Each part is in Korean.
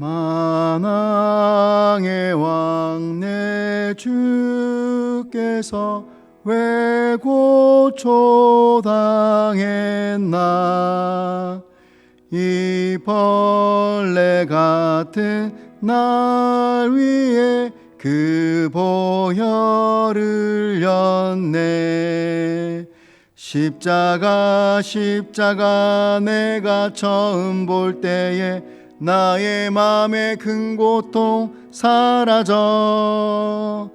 만왕의 왕 내 주께서 왜 고초당했나? 이 벌레 같은 날 위에 그 보혈을 렸네 십자가 십자가 내가 처음 볼 때에 나의 맘의 큰 고통 사라져.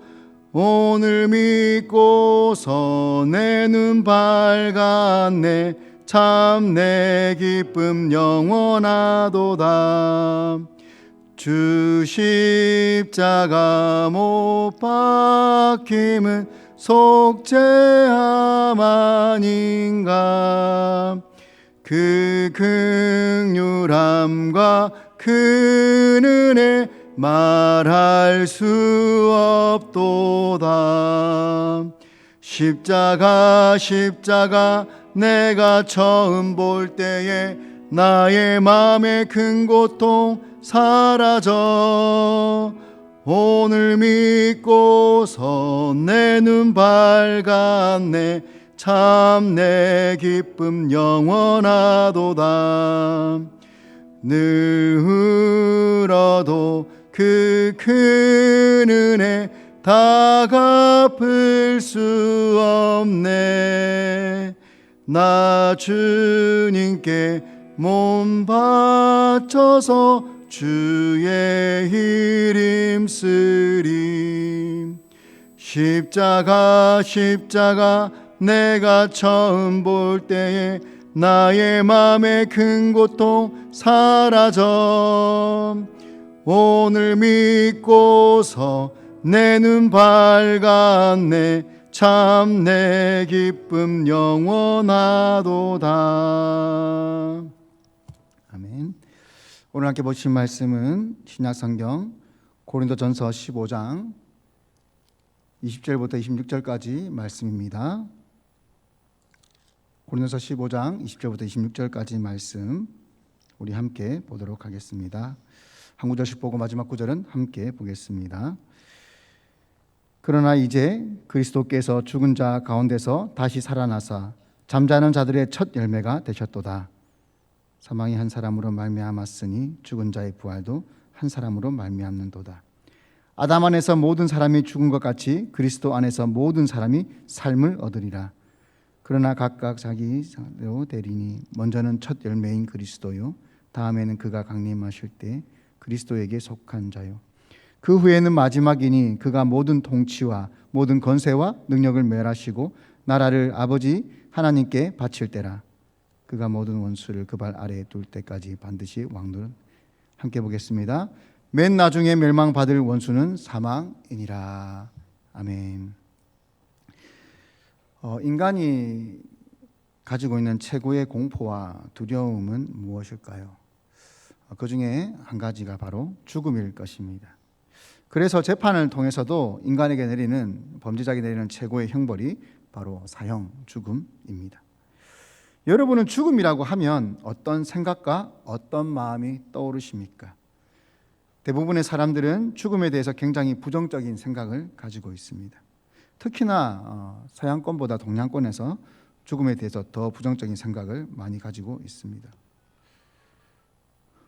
오늘 믿고서 내 눈 밝았네. 참 내 기쁨 영원하도다. 주 십자가 못 박힘은 속죄함 아닌가 그 극률함과 그 은혜 말할 수 없도다. 십자가 십자가 내가 처음 볼 때에 나의 맘의 큰 고통 사라져. 오늘 믿고서 내 눈 밝았네 참 내 기쁨 영원하도다. 늘 울어도 그 큰 은혜 다 갚을 수 없네. 나 주님께 몸 바쳐서 주의 이름 쓰리. 십자가 십자가 내가 처음 볼 때에 나의 맘의 큰 고통 사라져. 오늘 믿고서 내 눈 밝았네. 참 내 기쁨 영원하도다. 아멘. 오늘 함께 보실 말씀은 신약성경 고린도전서 15장 20절부터 26절까지 말씀입니다. 고린도서 15장 20절부터 26절까지 말씀 우리 함께 보도록 하겠습니다. 한 구절씩 보고 마지막 구절은 함께 보겠습니다. 그러나 이제 그리스도께서 죽은 자 가운데서 다시 살아나사 잠자는 자들의 첫 열매가 되셨도다. 사망이 한 사람으로 말미암았으니 죽은 자의 부활도 한 사람으로 말미암는도다. 아담 안에서 모든 사람이 죽은 것 같이 그리스도 안에서 모든 사람이 삶을 얻으리라. 그러나 각각 자기로 되리니 먼저는 첫 열매인 그리스도요 다음에는 그가 강림하실 때 그리스도에게 속한 자요 그 후에는 마지막이니 그가 모든 통치와 모든 권세와 능력을 멸하시고 나라를 아버지 하나님께 바칠 때라 그가 모든 원수를 그 발 아래에 둘 때까지 반드시 왕노를 함께 보겠습니다. 맨 나중에 멸망받을 원수는 사망이니라. 아멘. 어, 인간이 가지고 있는 최고의 공포와 두려움은 무엇일까요? 어, 그 중에 한 가지가 바로 죽음일 것입니다. 그래서 재판을 통해서도 인간에게 내리는 범죄자에게 내리는 최고의 형벌이 바로 사형 죽음입니다. 여러분은 죽음이라고 하면 어떤 생각과 어떤 마음이 떠오르십니까? 대부분의 사람들은 죽음에 대해서 굉장히 부정적인 생각을 가지고 있습니다. 특히나 어, 서양권보다 동양권에서 죽음에 대해서 더 부정적인 생각을 많이 가지고 있습니다.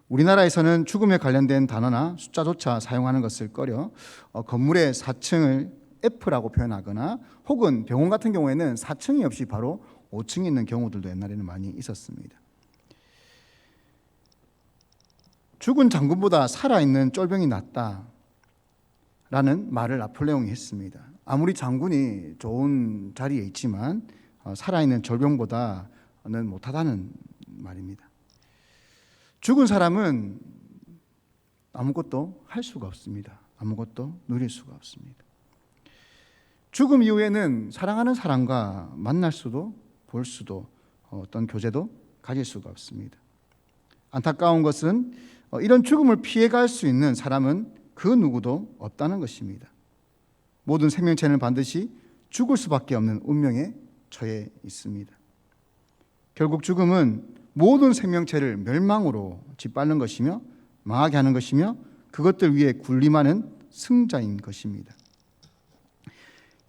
우리나라에서는 죽음에 관련된 단어나 숫자조차 사용하는 것을 꺼려 어, 건물의 4층을 F라고 표현하거나 혹은 병원 같은 경우에는 4층이 없이 바로 5층에 있는 경우들도 옛날에는 많이 있었습니다. 죽은 장군보다 살아있는 쫄병이 낫다. 라는 말을 나폴레옹이 했습니다. 아무리 장군이 좋은 자리에 있지만 어, 살아있는 절병보다는 못하다는 말입니다. 죽은 사람은 아무것도 할 수가 없습니다. 아무것도 누릴 수가 없습니다. 죽음 이후에는 사랑하는 사람과 만날 수도 볼 수도 어떤 교제도 가질 수가 없습니다. 안타까운 것은 어, 이런 죽음을 피해갈 수 있는 사람은 그 누구도 없다는 것입니다. 모든 생명체는 반드시 죽을 수밖에 없는 운명에 처해 있습니다. 결국 죽음은 모든 생명체를 멸망으로 짓밟는 것이며 망하게 하는 것이며 그것들 위에 군림하는 승자인 것입니다.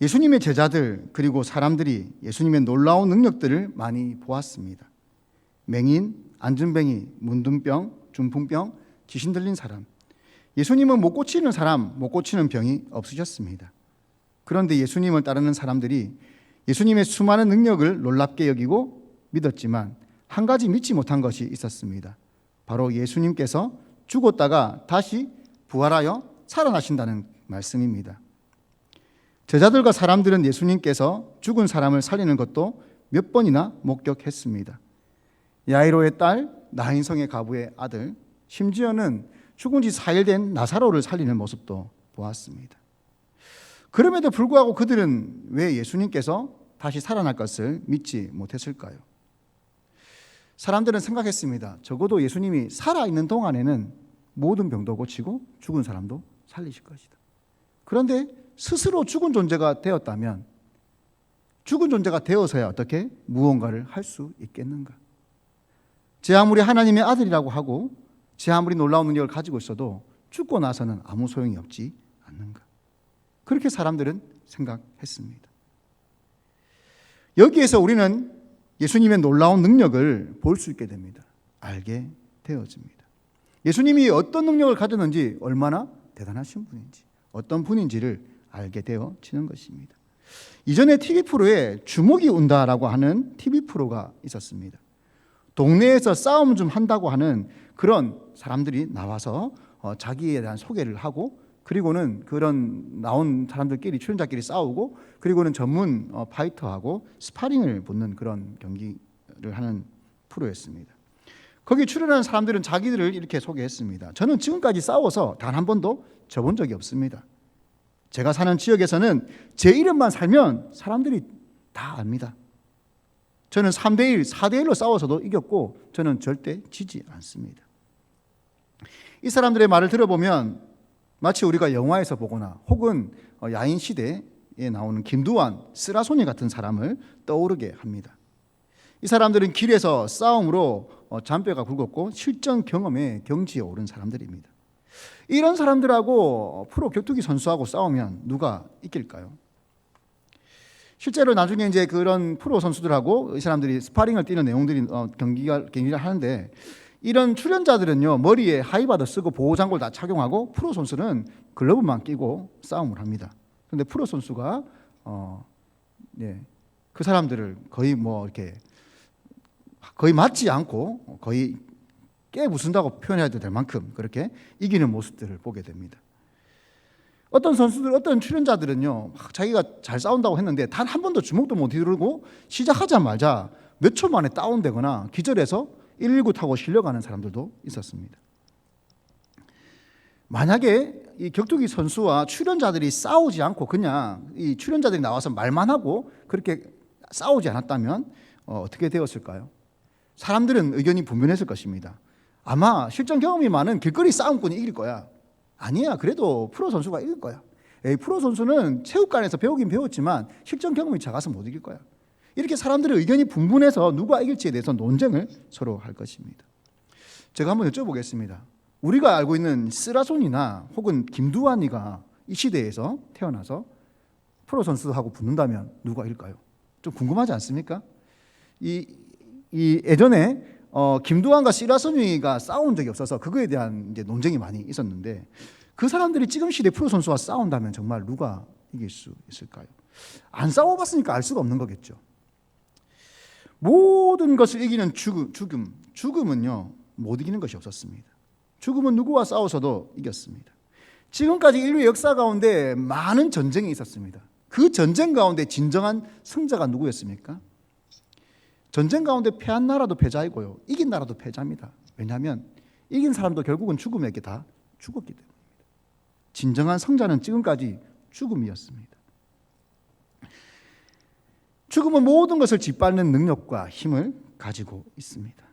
예수님의 제자들 그리고 사람들이 예수님의 놀라운 능력들을 많이 보았습니다. 맹인, 안전뱅이, 문둥병, 중풍병, 귀신 들린 사람. 예수님은 못 고치는 사람, 못 고치는 병이 없으셨습니다. 그런데 예수님을 따르는 사람들이 예수님의 수많은 능력을 놀랍게 여기고 믿었지만 한 가지 믿지 못한 것이 있었습니다. 바로 예수님께서 죽었다가 다시 부활하여 살아나신다는 말씀입니다. 제자들과 사람들은 예수님께서 죽은 사람을 살리는 것도 몇 번이나 목격했습니다. 야이로의 딸, 나인성의 가부의 아들, 심지어는 죽은 지 4일 된 나사로를 살리는 모습도 보았습니다. 그럼에도 불구하고 그들은 왜 예수님께서 다시 살아날 것을 믿지 못했을까요? 사람들은 생각했습니다. 적어도 예수님이 살아있는 동안에는 모든 병도 고치고 죽은 사람도 살리실 것이다. 그런데 스스로 죽은 존재가 되었다면 죽은 존재가 되어서야 어떻게 무언가를 할 수 있겠는가? 제 아무리 하나님의 아들이라고 하고 제 아무리 놀라운 능력을 가지고 있어도 죽고 나서는 아무 소용이 없지 않는가? 그렇게 사람들은 생각했습니다. 여기에서 우리는 예수님의 놀라운 능력을 볼 수 있게 됩니다. 알게 되어집니다. 예수님이 어떤 능력을 가졌는지 얼마나 대단하신 분인지 어떤 분인지를 알게 되어지는 것입니다. 이전에 TV 프로에 주먹이 운다라고 하는 TV 프로가 있었습니다. 동네에서 싸움 좀 한다고 하는 그런 사람들이 나와서 어, 자기에 대한 소개를 하고 그리고는 그런 나온 사람들끼리 출연자끼리 싸우고 그리고는 전문 어, 파이터하고 스파링을 붙는 그런 경기를 하는 프로였습니다. 거기 출연한 사람들은 자기들을 이렇게 소개했습니다. 저는 지금까지 싸워서 단 한 번도 져본 적이 없습니다. 제가 사는 지역에서는 제 이름만 살면 사람들이 다 압니다. 저는 3대1, 4대1로 싸워서도 이겼고 저는 절대 지지 않습니다. 이 사람들의 말을 들어보면 마치 우리가 영화에서 보거나 혹은 어, 야인 시대에 나오는 김두한, 쓰라소니 같은 사람을 떠오르게 합니다. 이 사람들은 길에서 싸움으로 어, 잔뼈가 굵었고 실전 경험에 경지에 오른 사람들입니다. 이런 사람들하고 프로 격투기 선수하고 싸우면 누가 이길까요? 실제로 나중에 이제 그런 프로 선수들하고 이 사람들이 스파링을 뛰는 내용들이 어, 경기가 경기를 하는데 이런 출연자들은요 머리에 하이바드 쓰고 보호 장구를 다 착용하고 프로 선수는 글러브만 끼고 싸움을 합니다. 그런데 프로 선수가 어, 예, 그 사람들을 거의 뭐 이렇게 거의 맞지 않고 거의 깨부순다고 표현해야 될 만큼 그렇게 이기는 모습들을 보게 됩니다. 어떤 선수들, 어떤 출연자들은요, 자기가 잘 싸운다고 했는데 단 한 번도 주먹도 못 휘두르고 시작하자마자 몇 초 만에 다운되거나 기절해서 119 타고 실려가는 사람들도 있었습니다. 만약에 이 격투기 선수와 출연자들이 싸우지 않고 그냥 이 출연자들이 나와서 말만 하고 그렇게 싸우지 않았다면 어, 어떻게 되었을까요? 사람들은 의견이 분분했을 것입니다. 아마 실전 경험이 많은 길거리 싸움꾼이 이길 거야. 아니야. 그래도 프로 선수가 이길 거야. 에이, 프로 선수는 체육관에서 배우긴 배웠지만 실전 경험이 작아서 못 이길 거야. 이렇게 사람들의 의견이 분분해서 누가 이길지에 대해서 논쟁을 서로 할 것입니다. 제가 한번 여쭤보겠습니다. 우리가 알고 있는 쓰라손이나 혹은 김두한이가 이 시대에서 태어나서 프로 선수하고 붙는다면 누가 이길까요? 좀 궁금하지 않습니까? 이, 이 예전에 어, 김두한과 시라소니가 싸운 적이 없어서 그거에 대한 이제 논쟁이 많이 있었는데 그 사람들이 지금 시대 프로 선수와 싸운다면 정말 누가 이길 수 있을까요? 안 싸워봤으니까 알 수가 없는 거겠죠. 모든 것을 이기는 죽음, 죽음, 죽음은요 못 이기는 것이 없었습니다. 죽음은 누구와 싸워서도 이겼습니다. 지금까지 인류의 역사 가운데 많은 전쟁이 있었습니다. 그 전쟁 가운데 진정한 승자가 누구였습니까? 전쟁 가운데 패한 나라도 패자이고요. 이긴 나라도 패자입니다. 왜냐하면 이긴 사람도 결국은 죽음에게 다 죽었기 때문입니다. 진정한 성자는 지금까지 죽음이었습니다. 죽음은 모든 것을 짓밟는 능력과 힘을 가지고 있습니다.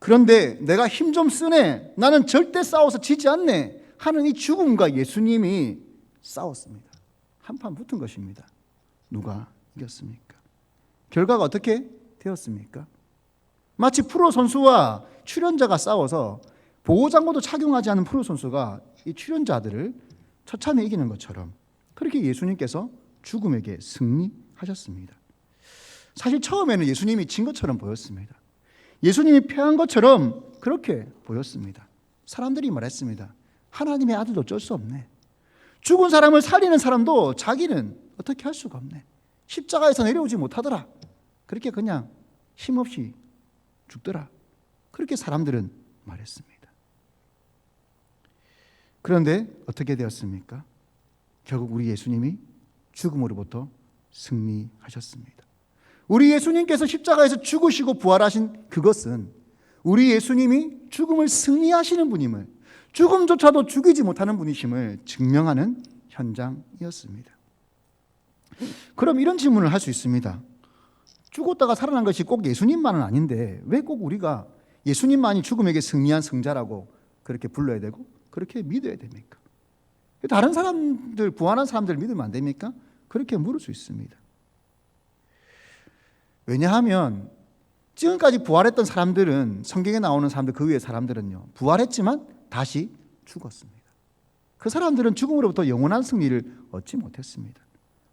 그런데 내가 힘 좀 쓰네. 나는 절대 싸워서 지지 않네. 하는 이 죽음과 예수님이 싸웠습니다. 한판 붙은 것입니다. 누가 이겼습니까? 결과가 어떻게 되었습니까? 마치 프로 선수와 출연자가 싸워서 보호장구도 착용하지 않은 프로 선수가 이 출연자들을 처참히 이기는 것처럼 그렇게 예수님께서 죽음에게 승리 하셨습니다. 사실 처음에는 예수님이 진 것처럼 보였습니다. 예수님이 패한 것처럼 그렇게 보였습니다. 사람들이 말했습니다. 하나님의 아들도 어쩔 수 없네. 죽은 사람을 살리는 사람도 자기는 어떻게 할 수가 없네. 십자가에서 내려오지 못하더라. 그렇게 그냥 힘없이 죽더라. 그렇게 사람들은 말했습니다. 그런데 어떻게 되었습니까? 결국 우리 예수님이 죽음으로부터 승리하셨습니다. 우리 예수님께서 십자가에서 죽으시고 부활하신 그것은 우리 예수님이 죽음을 승리하시는 분임을 죽음조차도 죽이지 못하는 분이심을 증명하는 현장이었습니다. 그럼 이런 질문을 할 수 있습니다. 죽었다가 살아난 것이 꼭 예수님만은 아닌데 왜 꼭 우리가 예수님만이 죽음에게 승리한 승자라고 그렇게 불러야 되고 그렇게 믿어야 됩니까? 다른 사람들 부활한 사람들 믿으면 안 됩니까? 그렇게 물을 수 있습니다. 왜냐하면 지금까지 부활했던 사람들은 성경에 나오는 사람들 그 위에 사람들은요 부활했지만 다시 죽었습니다. 그 사람들은 죽음으로부터 영원한 승리를 얻지 못했습니다.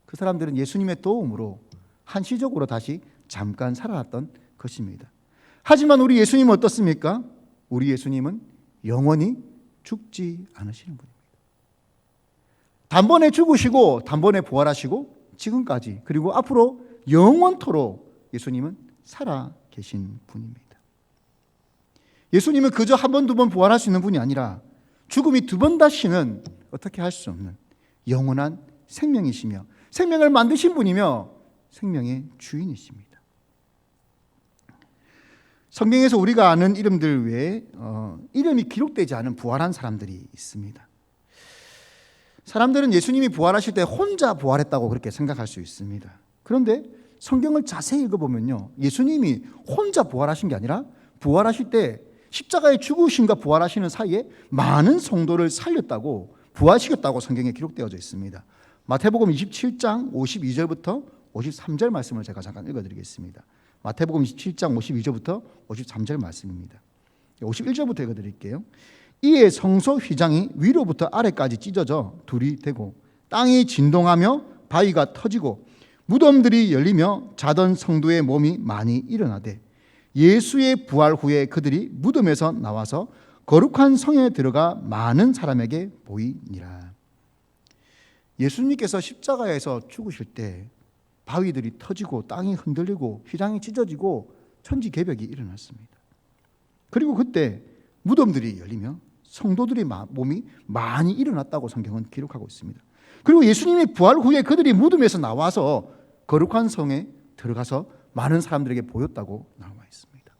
그 사람들은 예수님의 도움으로 한시적으로 다시 잠깐 살아났던 것입니다. 하지만 우리 예수님은 어떻습니까? 우리 예수님은 영원히 죽지 않으시는 분입니다. 단번에 죽으시고 단번에 부활하시고 지금까지 그리고 앞으로 영원토록 예수님은 살아 계신 분입니다. 예수님은 그저 한 번, 두 번 부활할 수 있는 분이 아니라 죽음이 두 번 다시는 어떻게 할 수 없는 영원한 생명이시며 생명을 만드신 분이며 생명의 주인이십니다. 성경에서 우리가 아는 이름들 외에 어, 이름이 기록되지 않은 부활한 사람들이 있습니다. 사람들은 예수님이 부활하실 때 혼자 부활했다고 그렇게 생각할 수 있습니다. 그런데 성경을 자세히 읽어보면요. 예수님이 혼자 부활하신 게 아니라 부활하실 때 십자가에 죽으신과 부활하시는 사이에 많은 성도를 살렸다고 부활시켰다고 성경에 기록되어져 있습니다. 마태복음 27장 52절부터 53절 말씀을 제가 잠깐 읽어드리겠습니다. 마태복음 27장 52절부터 53절 말씀입니다. 51절부터 읽어드릴게요. 이에 성소 휘장이 위로부터 아래까지 찢어져 둘이 되고 땅이 진동하며 바위가 터지고 무덤들이 열리며 자던 성도의 몸이 많이 일어나되 예수의 부활 후에 그들이 무덤에서 나와서 거룩한 성에 들어가 많은 사람에게 보이니라. 예수님께서 십자가에서 죽으실 때 바위들이 터지고 땅이 흔들리고 휘장이 찢어지고 천지 개벽이 일어났습니다. 그리고 그때 무덤들이 열리며 성도들의 몸이 많이 일어났다고 성경은 기록하고 있습니다. 그리고 예수님이 부활 후에 그들이 무덤에서 나와서 거룩한 성에 들어가서 많은 사람들에게 보였다고 나와 있습니다.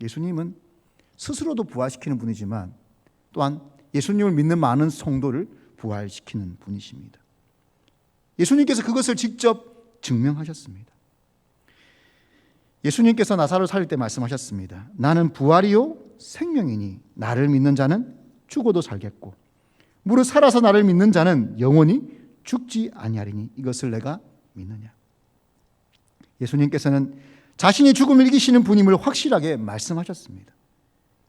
예수님은 스스로도 부활시키는 분이지만 또한 예수님을 믿는 많은 성도를 부활시키는 분이십니다. 예수님께서 그것을 직접 증명하셨습니다. 예수님께서 나사로 살릴 때 말씀하셨습니다. 나는 부활이요 생명이니 나를 믿는 자는 죽어도 살겠고 무릇 살아서 나를 믿는 자는 영원히 죽지 아니하리니 이것을 내가 믿느냐. 예수님께서는 자신이 죽음을 이기시는 분임을 확실하게 말씀하셨습니다.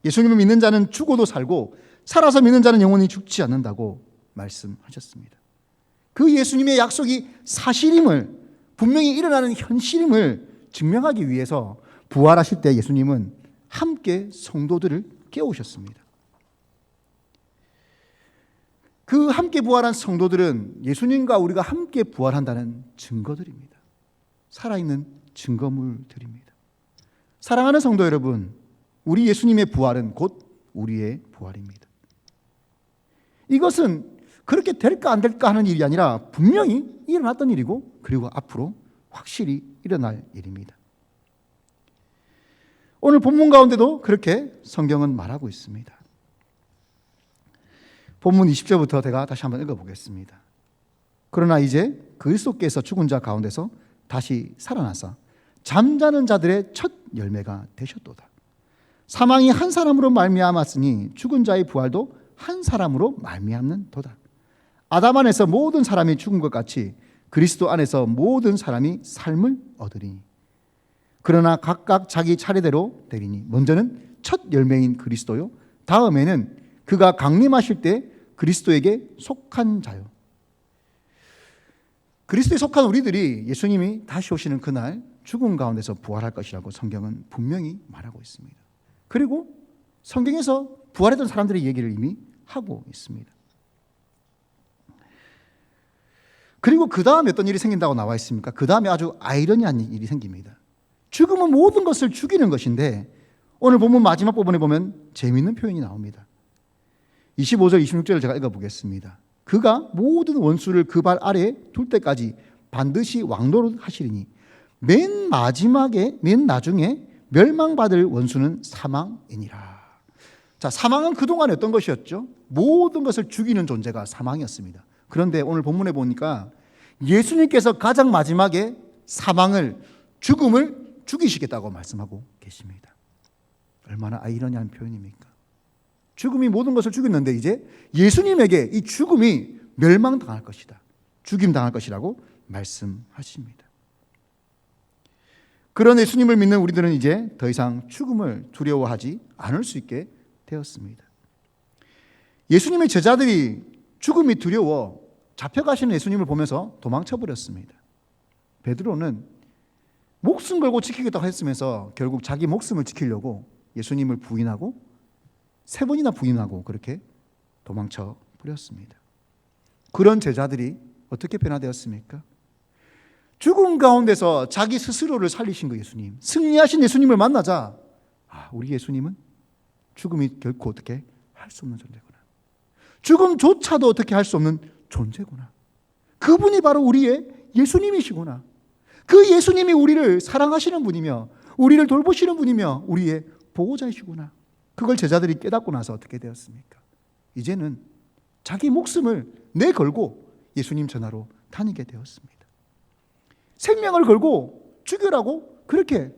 예수님을 믿는 자는 죽어도 살고 살아서 믿는 자는 영원히 죽지 않는다고 말씀하셨습니다. 그 예수님의 약속이 사실임을 분명히 일어나는 현실임을 증명하기 위해서 부활하실 때 예수님은 함께 성도들을 깨우셨습니다. 그 함께 부활한 성도들은 예수님과 우리가 함께 부활한다는 증거들입니다. 살아있는 증거물들입니다. 사랑하는 성도 여러분, 우리 예수님의 부활은 곧 우리의 부활입니다. 이것은 그렇게 될까 안 될까 하는 일이 아니라 분명히 일어났던 일이고 그리고 앞으로 확실히 일어날 일입니다. 오늘 본문 가운데도 그렇게 성경은 말하고 있습니다. 본문 20절부터 제가 다시 한번 읽어보겠습니다. 그러나 이제 그리스도께서 죽은 자 가운데서 다시 살아나사 잠자는 자들의 첫 열매가 되셨도다. 사망이 한 사람으로 말미암았으니 죽은 자의 부활도 한 사람으로 말미암는 도다. 아담 안에서 모든 사람이 죽은 것 같이 그리스도 안에서 모든 사람이 삶을 얻으리니 그러나 각각 자기 차례대로 되리니 먼저는 첫 열매인 그리스도요 다음에는 그가 강림하실 때 그리스도에게 속한 자요 그리스도에 속한 우리들이 예수님이 다시 오시는 그날 죽음 가운데서 부활할 것이라고 성경은 분명히 말하고 있습니다. 그리고 성경에서 부활했던 사람들의 얘기를 이미 하고 있습니다. 그리고 그 다음에 어떤 일이 생긴다고 나와 있습니까? 그 다음에 아주 아이러니한 일이 생깁니다. 죽음은 모든 것을 죽이는 것인데 오늘 본문 마지막 부분에 보면 재미있는 표현이 나옵니다. 25절, 26절을 제가 읽어보겠습니다. 그가 모든 원수를 그 발 아래에 둘 때까지 반드시 왕노릇 하시리니 맨 마지막에, 맨 나중에 멸망받을 원수는 사망이니라. 자, 사망은 그동안 어떤 것이었죠? 모든 것을 죽이는 존재가 사망이었습니다. 그런데 오늘 본문에 보니까 예수님께서 가장 마지막에 사망을, 죽음을 죽이시겠다고 말씀하고 계십니다. 얼마나 아이러니한 표현입니까? 죽음이 모든 것을 죽였는데 이제 예수님에게 이 죽음이 멸망당할 것이다. 죽임 당할 것이라고 말씀하십니다. 그런 예수님을 믿는 우리들은 이제 더 이상 죽음을 두려워하지 않을 수 있게 되었습니다. 예수님의 제자들이 죽음이 두려워 잡혀가시는 예수님을 보면서 도망쳐 버렸습니다. 베드로는 목숨 걸고 지키겠다고 했으면서 결국 자기 목숨을 지키려고 예수님을 부인하고 세 번이나 부인하고 그렇게 도망쳐 버렸습니다. 그런 제자들이 어떻게 변화되었습니까? 죽음 가운데서 자기 스스로를 살리신 그 예수님, 승리하신 예수님을 만나자, 아, 우리 예수님은 죽음이 결코 어떻게 할 수 없는 존재구나. 죽음조차도 어떻게 할 수 없는 존재구나. 그분이 바로 우리의 예수님이시구나. 그 예수님이 우리를 사랑하시는 분이며, 우리를 돌보시는 분이며, 우리의 보호자이시구나. 그걸 제자들이 깨닫고 나서 어떻게 되었습니까? 이제는 자기 목숨을 내걸고 예수님 전하로 다니게 되었습니다. 생명을 걸고 죽여라고 그렇게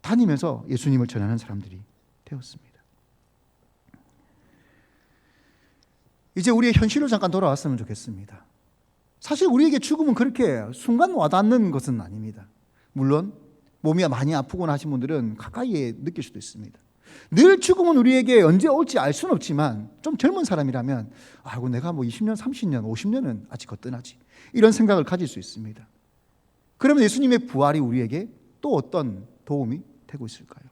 다니면서 예수님을 전하는 사람들이 되었습니다. 이제 우리의 현실로 잠깐 돌아왔으면 좋겠습니다. 사실 우리에게 죽음은 그렇게 순간 와닿는 것은 아닙니다. 물론 몸이 많이 아프거나 하신 분들은 가까이에 느낄 수도 있습니다. 늘 죽음은 우리에게 언제 올지 알 수는 없지만 좀 젊은 사람이라면 아이고 내가 뭐 20년, 30년, 50년은 아직 거뜬하지 이런 생각을 가질 수 있습니다. 그러면 예수님의 부활이 우리에게 또 어떤 도움이 되고 있을까요?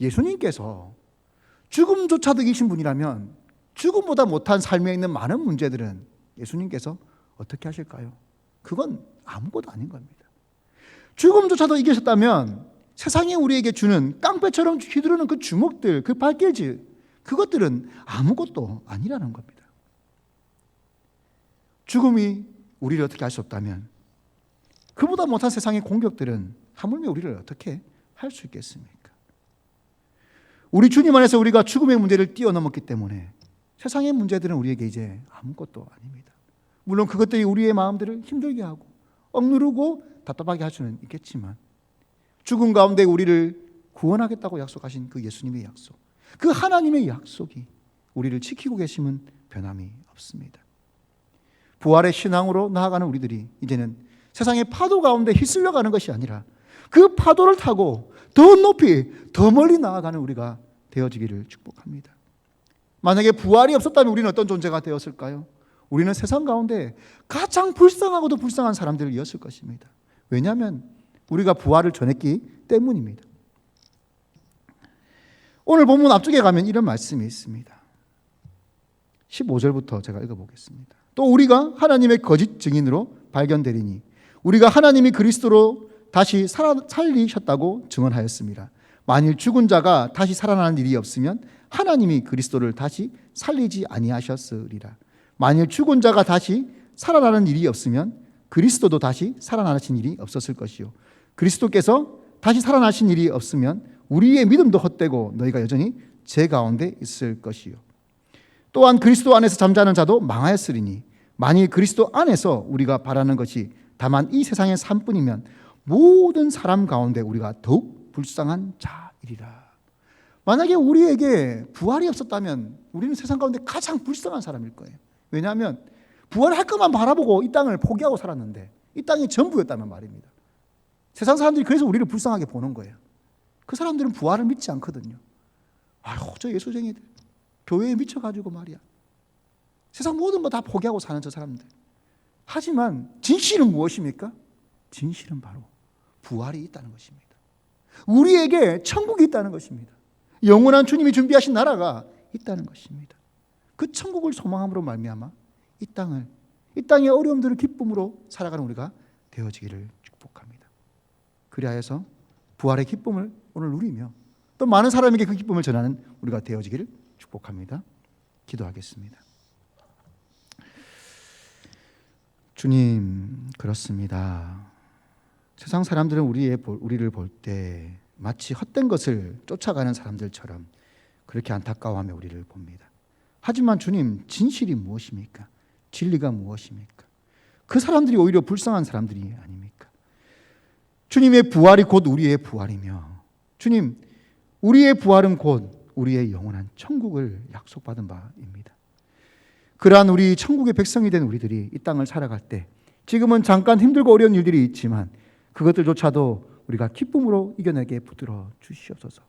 예수님께서 죽음조차도 이기신 분이라면 죽음보다 못한 삶에 있는 많은 문제들은 예수님께서 어떻게 하실까요? 그건 아무것도 아닌 겁니다. 죽음조차도 이기셨다면 세상에 우리에게 주는 깡패처럼 휘두르는 그 주먹들, 그 발길질, 그것들은 아무것도 아니라는 겁니다. 죽음이 우리를 어떻게 할 수 없다면 그보다 못한 세상의 공격들은 하물며 우리를 어떻게 할 수 있겠습니까? 우리 주님 안에서 우리가 죽음의 문제를 뛰어넘었기 때문에 세상의 문제들은 우리에게 이제 아무것도 아닙니다. 물론 그것들이 우리의 마음들을 힘들게 하고 억누르고 답답하게 할 수는 있겠지만 죽음 가운데 우리를 구원하겠다고 약속하신 그 예수님의 약속, 그 하나님의 약속이 우리를 지키고 계심은 변함이 없습니다. 부활의 신앙으로 나아가는 우리들이 이제는 세상의 파도 가운데 휩쓸려 가는 것이 아니라 그 파도를 타고 더 높이, 더 멀리 나아가는 우리가 되어지기를 축복합니다. 만약에 부활이 없었다면 우리는 어떤 존재가 되었을까요? 우리는 세상 가운데 가장 불쌍하고도 불쌍한 사람들이었을 것입니다. 왜냐하면 우리가 부활을 전했기 때문입니다. 오늘 본문 앞쪽에 가면 이런 말씀이 있습니다. 15절부터 제가 읽어보겠습니다. 또 우리가 하나님의 거짓 증인으로 발견되리니 우리가 하나님이 그리스도로 다시 살아, 살리셨다고 증언하였습니다. 만일 죽은 자가 다시 살아나는 일이 없으면 하나님이 그리스도를 다시 살리지 아니하셨으리라. 만일 죽은 자가 다시 살아나는 일이 없으면 그리스도도 다시 살아나신 일이 없었을 것이요. 그리스도께서 다시 살아나신 일이 없으면 우리의 믿음도 헛되고 너희가 여전히 제 가운데 있을 것이요. 또한 그리스도 안에서 잠자는 자도 망하였으리니 만일 그리스도 안에서 우리가 바라는 것이 다만 이 세상의 삶뿐이면 모든 사람 가운데 우리가 더욱 불쌍한 자이리라. 만약에 우리에게 부활이 없었다면 우리는 세상 가운데 가장 불쌍한 사람일 거예요. 왜냐하면 부활할 것만 바라보고 이 땅을 포기하고 살았는데 이 땅이 전부였다면 말입니다. 세상 사람들이 그래서 우리를 불쌍하게 보는 거예요. 그 사람들은 부활을 믿지 않거든요. 아유, 저 예수쟁이들. 교회에 미쳐가지고 말이야. 세상 모든 거 다 포기하고 사는 저 사람들. 하지만 진실은 무엇입니까? 진실은 바로 부활이 있다는 것입니다. 우리에게 천국이 있다는 것입니다. 영원한 주님이 준비하신 나라가 있다는 것입니다. 그 천국을 소망함으로 말미암아 이 땅을 이 땅의 어려움들을 기쁨으로 살아가는 우리가 되어지기를 축복합니다. 그리하여서 부활의 기쁨을 오늘 누리며 또 많은 사람에게 그 기쁨을 전하는 우리가 되어지기를 축복합니다. 기도하겠습니다. 주님, 그렇습니다. 세상 사람들은 우리의 우리를 볼 때 마치 헛된 것을 쫓아가는 사람들처럼 그렇게 안타까워하며 우리를 봅니다. 하지만 주님, 진실이 무엇입니까? 진리가 무엇입니까? 그 사람들이 오히려 불쌍한 사람들이 아닙니까? 주님의 부활이 곧 우리의 부활이며 주님, 우리의 부활은 곧 우리의 영원한 천국을 약속받은 바입니다. 그러한 우리 천국의 백성이 된 우리들이 이 땅을 살아갈 때 지금은 잠깐 힘들고 어려운 일들이 있지만 그것들조차도 우리가 기쁨으로 이겨내게 붙들어 주시옵소서.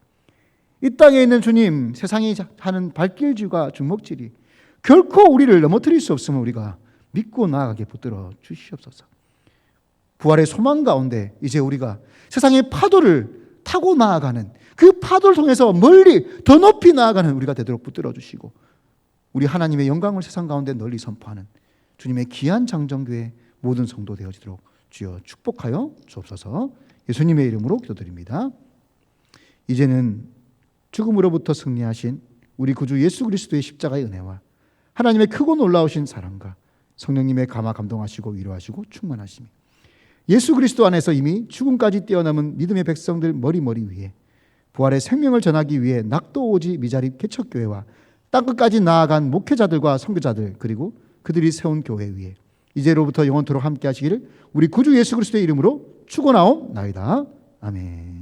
이 땅에 있는 주님, 세상이 하는 발길질과 주먹질이 결코 우리를 넘어뜨릴 수 없음을 우리가 믿고 나아가게 붙들어 주시옵소서. 부활의 소망 가운데 이제 우리가 세상의 파도를 타고 나아가는 그 파도를 통해서 멀리 더 높이 나아가는 우리가 되도록 붙들어 주시고 우리 하나님의 영광을 세상 가운데 널리 선포하는 주님의 귀한 장정교회 모든 성도 되어지도록 주여 축복하여 주옵소서. 예수님의 이름으로 기도드립니다. 이제는 죽음으로부터 승리하신 우리 구주 예수 그리스도의 십자가의 은혜와 하나님의 크고 놀라우신 사랑과 성령님의 감화 감동하시고 위로하시고 충만하심이 예수 그리스도 안에서 이미 죽음까지 뛰어넘은 믿음의 백성들 머리머리 위에 부활의 생명을 전하기 위해 낙도 오지 미자립 개척교회와 땅끝까지 나아간 목회자들과 선교자들 그리고 그들이 세운 교회 위에 이제로부터 영원토록 함께 하시기를 우리 구주 예수 그리스도의 이름으로 축원하옵나이다. 아멘.